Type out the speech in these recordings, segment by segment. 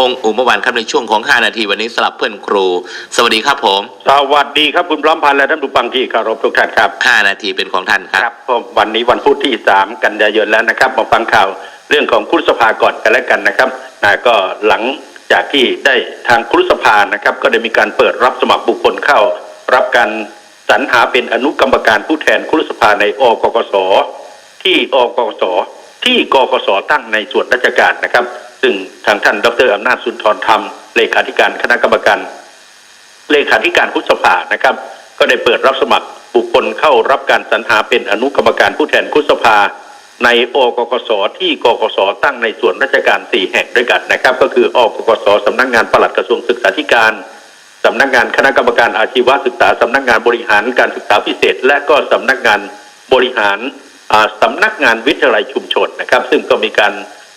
พงศ์อุมวันครับในช่วงของ 5 นาทีวันนี้สลับเพื่อนครู สวัสดีครับผม สวัสดีครับคุณพร้อมพันธ์และท่านผู้ฟังที่เคารพทุกท่านครับ 5 นาทีเป็นของท่านครับครับผมวันนี้วันพุธที่ 3 กันยายนแล้วนะครับมาฟังข่าวเรื่องของครุสภาก่อนกันแล้วกันนะครับนะก็หลังจากที่ได้ทางครุสภานะครับ ก็ได้มีการเปิดรับสมัครบุคคลเข้า รับการสรรหาเป็นอนุกรรมการผู้แทนครุสภาในอกกสที่อกกสที่กกสตั้งในส่วนราชการนะครับ ซึ่งทางท่านดรอำนาจสุนทรธรรม เลขาธิการคณะกรรมการ เลขาธิการคุสภานะครับ ก็ได้เปิดรับสมัครบุคคลเข้ารับการสรรหาเป็นอนุกรรมการผู้แทนคุสภา ในอกกสที่กกสตั้งในส่วนราชการสี่แห่งด้วยกันนะครับ ก็คืออกกสสำนักงานปลัดกระทรวงศึกษาธิการสำนักงานคณะกรรมการอาชีวศึกษาสำนักงานบริหารการศึกษาพิเศษ และก็สำนักงานบริหารอ่าสำนักงานวิทยาลัยชุมชนนะครับ ซึ่งก็มีการ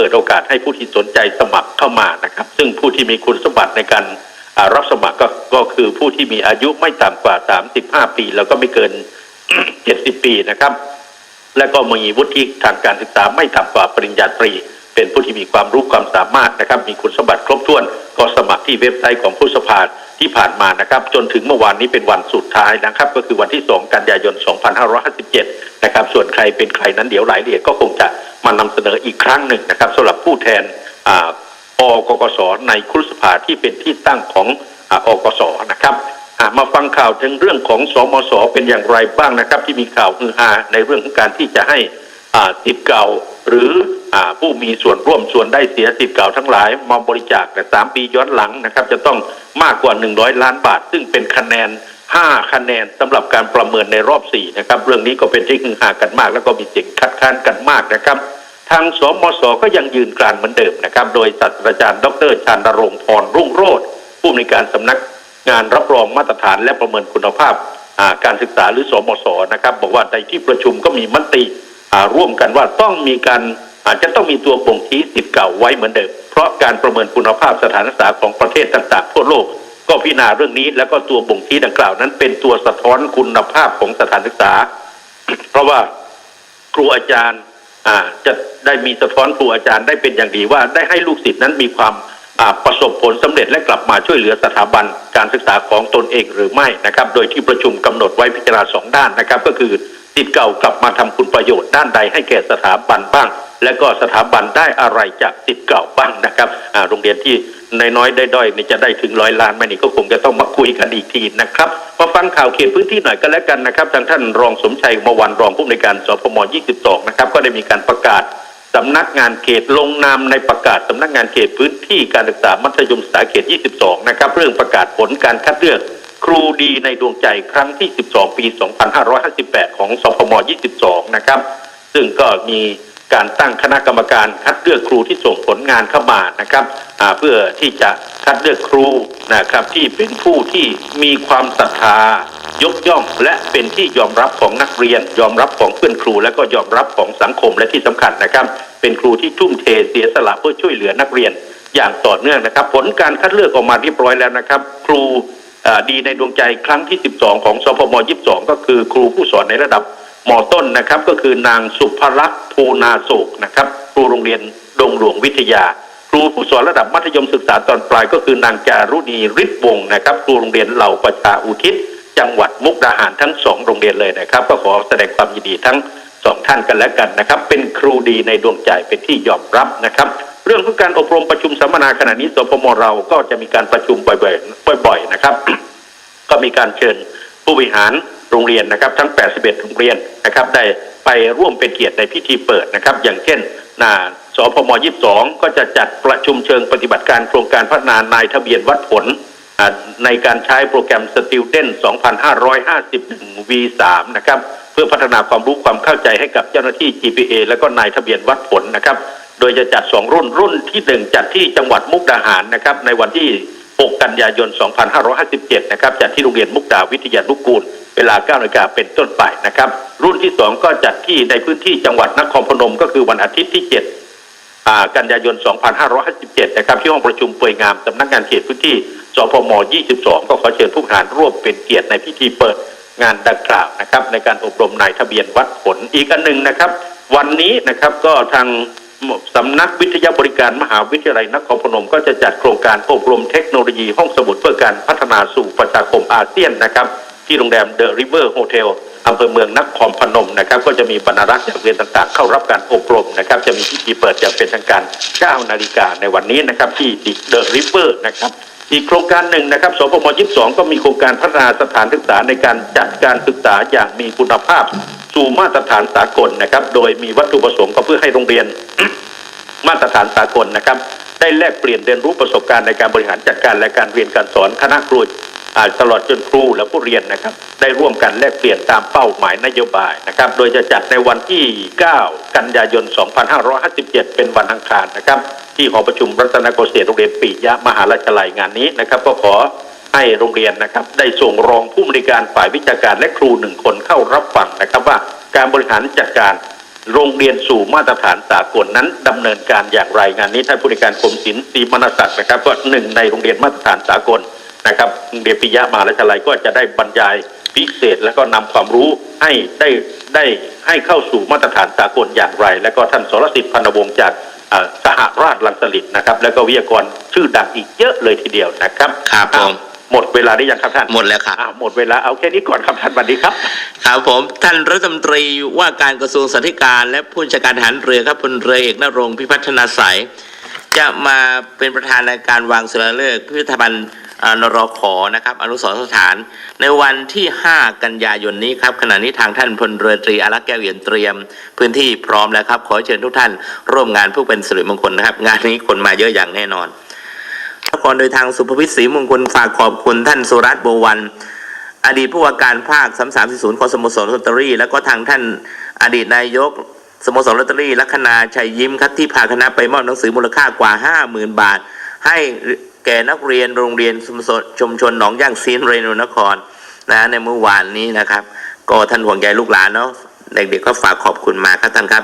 เปิดโอกาสให้ผู้ที่สนใจสมัครเข้ามานะครับ ซึ่งผู้ที่มีคุณสมบัติในการรับสมัครก็ก็คือผู้ที่มีอายุไม่ต่ำกว่า 35 ปี แล้วก็ไม่เกิน 70 ปีนะครับ และก็มีวุฒิทางการศึกษาไม่ต่ำกว่าปริญญาตรี เป็นผู้ที่มีความรู้ความสามารถนะครับ มีคุณสมบัติครบถ้วน ก็สมัครที่เว็บไซต์ของผู้สภาที่ผ่านมานะครับ จนถึงเมื่อวานนี้เป็นวันสุดท้ายนะครับ ก็คือวันที่ 2 กันยายน 2557 นะครับ ส่วนใครเป็นใครนั้นเดี๋ยวรายละเอียดก็คงจะ มานำเสนออีกครั้งหนึ่งนะครับสำหรับผู้แทนออกกสในครุสภาที่เป็นที่ตั้งของออกสนะครับมาฟังข่าวถึงเรื่องของสมสเป็นอย่างไรบ้างนะครับ ที่มีข่าวฮือฮาในเรื่องของการที่จะให้ติดเก่าหรืออผู้มีส่วนร่วมส่วนได้เสียติดเก่าทั้งหลายมาบริจาคแต่สามปีย้อนหลังนะครับ จะต้องมากกว่า 100 ล้านบาท ซึ่งเป็นคะแนน 5 คะแนนสำหรับการประเมินในรอบ 4 นะครับ เรื่องนี้ก็เป็นที่ฮือฮากันมาก แล้วก็มีเสียงคัดค้านกันมากนะครับ ทางสมสก็ยังยืนกรานเหมือนเดิมนะครับ โดยศาสตราจารย์ ดรชานรงพรรุ่งโรจน์ผู้อำนวยการสำนักงานรับรองมาตรฐานและประเมินคุณภาพาการศึกษาหรือสมสนะครับ บอกว่าในที่ประชุมก็มีมติร่วมกันว่าต้องมีการอาจจะต้องมีตัวบ่งชี้สิทธิ์เก่าไว้เหมือนเดิม เพราะการประเมินคุณภาพสถานศึกษาของประเทศต่างๆทั่วโลก ก็พิจารณาเรื่องนี้ แล้วก็ตัวบ่งชี้ดังกล่าวนั้น เป็นตัวสะท้อนคุณภาพของสถานศึกษา เพราะว่าครูอาจารย์ จะได้มีสะท้อนครูอาจารย์ได้เป็นอย่างดีว่าได้ให้ลูกศิษย์นั้นมีความประสบผลสำเร็จและกลับมาช่วยเหลือสถาบันการศึกษาของตนเองหรือไม่นะครับ โดยที่ประชุมกำหนดไว้พิจารณาสองด้านนะครับ ก็คือศิษย์เก่ากลับมาทำคุณประโยชน์ด้านใดให้แก่สถาบันบ้าง และก็สถาบันได้อะไรจากศิษย์เก่าบ้างนะครับอ่าโรงเรียนที่ น้อยได้ด้อยๆนี่จะได้ถึงร้อยล้านไหมนี่ก็คงจะต้องมาคุยกันอีกทีนะครับมาฟังข่าวเขตพื้นที่หน่อยก็แล้วกันนะครับ ทางท่านรองสมชัยเมอวันรองผู้อำนวยการสพม22นะครับก็ได้มีการประกาศสำนักงานเขตลงนามในประกาศสำนักงานเขตพื้นที่การศึกษามัธยมศึกษาเขต 22 นะครับ เรื่องประกาศผลการคัดเลือกครูดีในดวงใจครั้งที่ 12 ปี 2558 ของสพม22 นะครับ ซึ่งก็มี การตั้งคณะกรรมการคัดเลือกครูที่ส่งผลงานเข้ามานะครับเพื่อที่จะคัดเลือกครูนะครับที่เป็นผู้ที่มีความศรัทธายกย่องและเป็นที่ยอมรับของนักเรียน ยอมรับของเพื่อนครู และก็ยอมรับของสังคมและที่สำคัญนะครับ เป็นครูที่ทุ่มเทเสียสละเพื่อช่วยเหลือนักเรียน อย่างต่อเนื่องนะครับ ผลการคัดเลือกออกมาเรียบร้อยแล้วนะครับ ครูดีในดวงใจครั้งที่ 12 ของสพม 22 ก็คือครูผู้สอนในระดับ มอต้นนะครับก็คือนางสุภลักษ์ภูนาโศกนะครับครูโรงเรียนดงหลวงวิทยา ครูผู้สอนระดับมัธยมศึกษาตอนปลาย ก็คือนางจารุณีฤทธิ์วงศ์นะครับครูโรงเรียนเหล่าประชาอุทิศ จังหวัดมุกดาหารทั้งสองโรงเรียนเลยนะครับ ก็ขอแสดงความยินดีทั้งสองท่านกันแล้วกันนะครับ เป็นครูดีในดวงใจเป็นที่ยอมรับนะครับ เรื่องของการอบรมประชุมสัมมนาขณะนี้สพมเราก็จะมีการประชุมบ่อยๆบ่อย ๆ นะครับ ก็มีการเชิญผู้บริหารโรงเรียนนะครับ ทั้ง 81 โรงเรียน นะครับได้ไปร่วมเป็นเกียรติในพิธีเปิดนะครับ อย่างเช่นนาสพม22 ก็จะจัดประชุมเชิงปฏิบัติการโครงการพัฒนานายทะเบียนวัดผลในการใช้โปรแกรม Student 2551 V3 นะครับ เพื่อพัฒนาความรู้ความเข้าใจให้กับเจ้าหน้าที่ GPA แล้วก็นายทะเบียนวัดผลนะครับ โดยจะจัด 2 รุ่นรุ่นที่ 1 จัดที่จังหวัดมุกดาหารนะครับ ในวันที่ 6 กันยายน 2557 นะครับจัดที่โรงเรียนมุกดาวิทยานุกกูล เวลา9นาฬิกาเป็นต้นไปนะครับ รุ่นที่ 2 ก็จัดที่ในพื้นที่จังหวัดนครพนม ก็คือวันอาทิตย์ที่ 7 กันยายน 2557 นะครับ ที่ห้องประชุมเปยงามสำนักงานเขตพื้นที่สพม 22 ก็ขอเชิญผู้บริหารร่วมเป็นเกียรติในพิธีเปิดงานดังกล่าวนะครับ ในการอบรมนายทะเบียนวัดผลอีกอันหนึ่งนะครับ วันนี้นะครับก็ทาง สำนักวิทยาบริการมหาวิทยาลัยนครพนม ก็จะจัดโครงการอบรมเทคโนโลยีห้องสมุดเพื่อการพัฒนาสู่ประชาคมอาเซียนนะครับ ที่โรงแรมเดอะริเวอร์โฮเทลอำเภอเมืองนครพนมนะครับ ก็จะมีบรรณารักษ์จากเรียนต่างๆ เข้ารับการอบรมนะครับ จะมีพิธีเปิดอย่างเป็นทางการ 9 นาฬิกาในวันนี้นะครับ ที่เดอะริเวอร์นะครับอีกโครงการหนึ่งนะครับ สพม 22 ก็มีโครงการพัฒนาสถานศึกษาในการจัดการศึกษาอย่างมีคุณภาพ สู่มาตรฐานสากลนะครับ โดยมีวัตถุประสงค์ก็เพื่อให้โรงเรียน มาตรฐานสากลนะครับ ได้แลกเปลี่ยนเรียนรู้ประสบการณ์ในการบริหารจัดการและการเรียนการสอนคณะครูตลอดจนครูและผู้เรียนนะครับ ได้ร่วมกันแลกเปลี่ยนตามเป้าหมายนโยบายนะครับ โดยจะจัดในวันที่ 9 กันยายน 2557 เป็นวันอังคารนะครับ ที่หอประชุมรัตนโกษตรโรงเรียนปิยะมหาราชลัยงานนี้นะครับ ก็ขอ ให้โรงเรียนนะครับ ได้ส่งรองผู้อำนวยการฝ่ายวิชาการและครูหนึ่งคนเข้ารับฟังนะครับว่าการบริหารจัดการโรงเรียนสู่มาตรฐานสากลนั้นดำเนินการอย่างไร งานนี้ท่านผู้ในวยการกรมศิลป์ศรีมนศักดิ์นะครับก็หนึ่งในโรงเรียนมาตรฐานสากลนะครับโรงเรียนปิยะมาวิทยาลัยก็จะได้บรรยายพิเศษ แล้วก็นำความรู้ให้ได้ได้ให้เข้าสู่มาตรฐานสากลอย่างไร แล้วก็ท่านสรสิทธิ์พันธวงศ์จากสหราชลังสลิดนะครับ แล้วก็วิทยากรชื่อดังอีกเยอะเลยทีเดียวนะครับครับผม หมดเวลาได้ยังครับท่านหมดแล้วครับอ้าวหมดเวลาเอาแค่นี้ก่อนครับท่านสวัสดีครับครับผมท่านรัฐมนตรีว่าการกระทรวงสันติการและผู้จัดการทหารเรือครับพลเรือเอกนรงค์พิพัฒนาสายจะมาเป็นประธานในการวางศิลาฤกษ์พิพิธภัณฑ์อ่านรขอนะครับ อนุสรณ์สถาน ในวันที่ 5 กันยายนนี้ครับขณะนี้ทางท่านพลเรือตรีอารักษ์แก้วเอียนเตรียม พื้นที่พร้อมแล้วครับ ขอเชิญทุกท่านร่วมงานเพื่อเป็นสิริมงคลนะครับ งานนี้คนมาเยอะอย่างแน่นอนน ครโดยทางสุภวิทย์ศรีมงคลฝากขอบคุณท่านสุรัตน์โบวัน อดีตผู้ว่าการภาค3340ของสโมสรลอตเตอรี่ แล้วก็ทางท่านอดีตนายกสโมสรลอตเตอรี่ลัคนาชัยยิ้มครับที่พาคณะไปมอบหนังสือมูลค่ากว่า 50,000 บาท ให้แก่นักเรียนโรงเรียนสมสรชุมชนหนองย่างซีนเรนนครนะในเมื่อวานนี้นะครับ ก็ท่านห่วงใยลูกหลานเนาะเด็กๆก็ฝากขอบคุณมาครับท่านครับ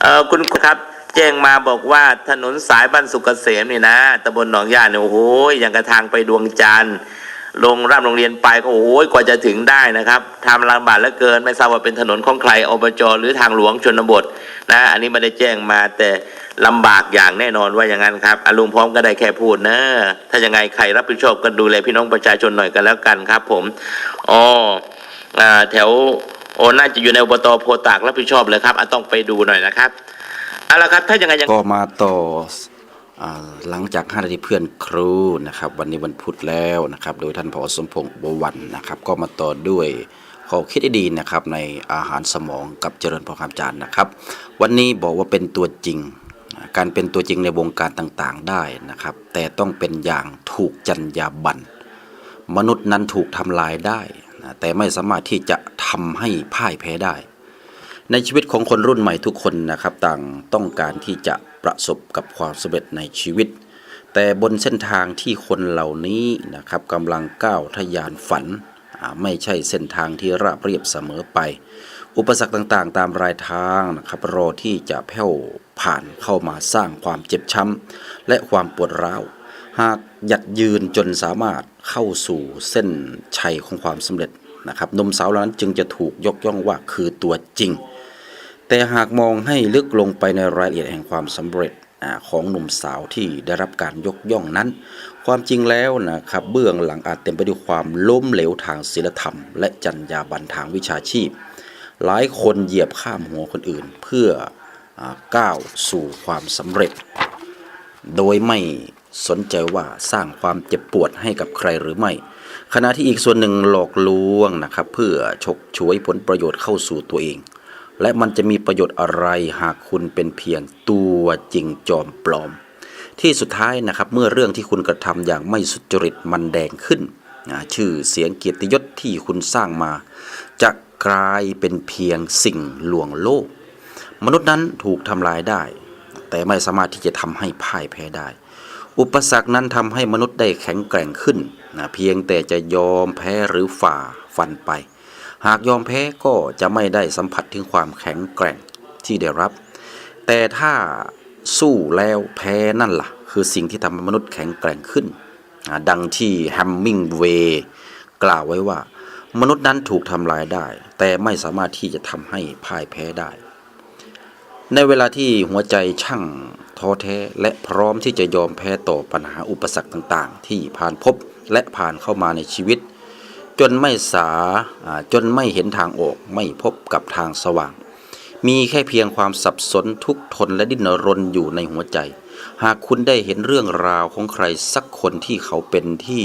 เออคุณครับ แจ้งมาบอกว่าถนนสายบ้านสุกเกษมนี่นะตำบลหนองย่าเนี่ยโอ้โหอย่างกระทางไปดวงจันทร์ลงร่ำโรงเรียนไปก็โอ้โหกว่าจะถึงได้นะครับทำลำบากเหลือเกิน ไม่ทราบว่าเป็นถนนของใครอบจหรือทางหลวงชนบทนะอันนี้ไม่ได้แจ้งมาแต่ลำบากอย่างแน่นอนว่าอย่างนั้นครับอาลุงพร้อมก็ได้แค่พูดนะถ้ายังไงใครรับผิดชอบก็ดูแลพี่น้องประชาชนหน่อยกันแล้วกันครับ ผมอ๋อแถวโอน่าจะอยู่ในอบตโพตากรับผิดชอบเลยครับอต้องไปดูหน่อยนะครับ เอาละครับถ้ายังไงยังก็มาต่ออ่าหลังจาก5นาทีเพื่อนครูนะครับ วันนี้วันพุธแล้วนะครับ โดยท่านผอสมพงษ์บวรนะครับ ก็มาต่อด้วยข้อคิดดีๆนะครับในอาหารสมองกับเจริญพรคำจารย์นะครับ วันนี้บอกว่าเป็นตัวจริง การเป็นตัวจริงในวงการต่างๆได้นะครับ แต่ต้องเป็นอย่างถูกจรรยาบรรณมนุษย์นั้นถูกทำลายได้นะแต่ไม่สามารถที่จะทำให้พ่ายแพ้ได้ ในชีวิตของคนรุ่นใหม่ทุกคนนะครับ ต่างต้องการที่จะประสบกับความสำเร็จในชีวิต แต่บนเส้นทางที่คนเหล่านี้นะครับกำลังก้าวทะยานฝัน ไม่ใช่เส้นทางที่ราบเรียบเสมอไป อุปสรรคต่างๆ ตามรายทางนะครับรอที่จะแผ่วผ่านเข้ามาสร้างความเจ็บช้ำและความปวดร้าวหากหยัดยืนจนสามารถเข้าสู่เส้นชัยของความสำเร็จนะครับนมสาวเหล่านั้นจึงจะถูกยกย่องว่าคือตัวจริง แต่หากมองให้ลึกลงไปในรายละเอียดแห่งความสำเร็จอของหนุ่มสาวที่ได้รับการยกย่องนั้น ความจริงแล้วนะครับเบื้องหลังอาจเต็มไปด้วยความล้มเหลวทางศีลธรรม และจรรยาบรรณทางวิชาชีพ หลายคนเหยียบข้ามหัวคนอื่นเพื่ออก้าวสู่ความสำเร็จ โดยไม่สนใจว่าสร้างความเจ็บปวดให้กับใครหรือไม่ ขณะที่อีกส่วนหนึ่งหลอกลวงนะครับเพื่อฉกฉวยผลประโยชน์เข้าสู่ตัวเอง และมันจะมีประโยชน์อะไรหากคุณเป็นเพียงตัวจริงจอมปลอม ที่สุดท้ายนะครับเมื่อเรื่องที่คุณกระทำอย่างไม่สุจริตมันแดงขึ้นนะชื่อเสียงเกียรติยศที่คุณสร้างมา จะกลายเป็นเพียงสิ่งลวงโลก มนุษย์นั้นถูกทำลายได้ แต่ไม่สามารถที่จะทำให้พ่ายแพ้ได้ อุปสรรคนั้นทำให้มนุษย์ได้แข็งแกร่งขึ้นนะเพียงแต่จะยอมแพ้หรือฝ่าฟันไป หากยอมแพ้ก็จะไม่ได้สัมผัสถึงความแข็งแกร่งที่ได้รับ แต่ถ้าสู้แล้วแพ้นั่นล่ะ คือสิ่งที่ทำให้มนุษย์แข็งแกร่งขึ้น ดังที่แฮมมิงเวย์กล่าวไว้ว่า มนุษย์นั้นถูกทำลายได้ แต่ไม่สามารถที่จะทำให้พ่ายแพ้ได้ ในเวลาที่หัวใจช่างท้อแท้และพร้อมที่จะยอมแพ้ต่อปัญหาอุปสรรคต่างๆ ที่ผ่านพบและผ่านเข้ามาในชีวิต จนไม่สาจนไม่เห็นทางออกไม่พบกับทางสว่าง มีแค่เพียงความสับสนทุกทนและดิ้นรนอยู่ในหัวใจ หากคุณได้เห็นเรื่องราวของใครสักคนที่เขาเป็นที่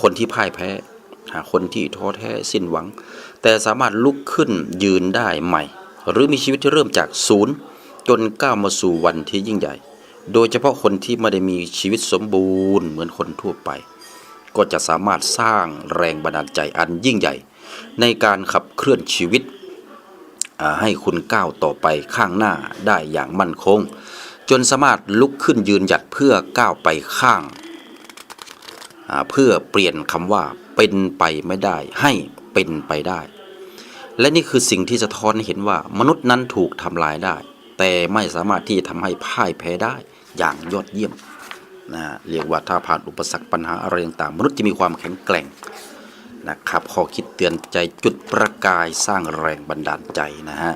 คนที่พ่ายแพ้ หาคนที่ท้อแท้สิ้นหวัง แต่สามารถลุกขึ้นยืนได้ใหม่ หรือมีชีวิตที่เริ่มจากศูนย์ จนก้าวมาสู่วันที่ยิ่งใหญ่ โดยเฉพาะคนที่ไม่ได้มีชีวิตสมบูรณ์เหมือนคนทั่วไป ก็จะสามารถสร้างแรงบันดาลใจอันยิ่งใหญ่ ในการขับเคลื่อนชีวิต ให้คุณก้าวต่อไปข้างหน้าได้อย่างมั่นคง จนสามารถลุกขึ้นยืนหยัดเพื่อก้าวไปข้าง เพื่อเปลี่ยนคำว่าเป็นไปไม่ได้ให้เป็นไปได้ และนี่คือสิ่งที่สะท้อนให้เห็นว่ามนุษย์นั้นถูกทำลายได้ แต่ไม่สามารถที่ทำให้พ่ายแพ้ได้อย่างยอดเยี่ยม นะเรียกว่าถ้าผ่านอุปสรรคปัญหาอะไรต่างๆมนุษย์จะมีความแข็งแกร่งนะครับข้อคิดเตือนใจจุดประกายสร้างแรงบันดาลใจนะฮะ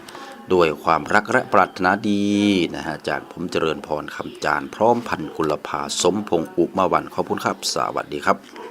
ด้วยความรักและปรารถนาดีนะฮะจากผมเจริญพรคำจานพร้อมพันกุลภาสมพงษ์อุมาวันขอบคุณครับ สวัสดีครับ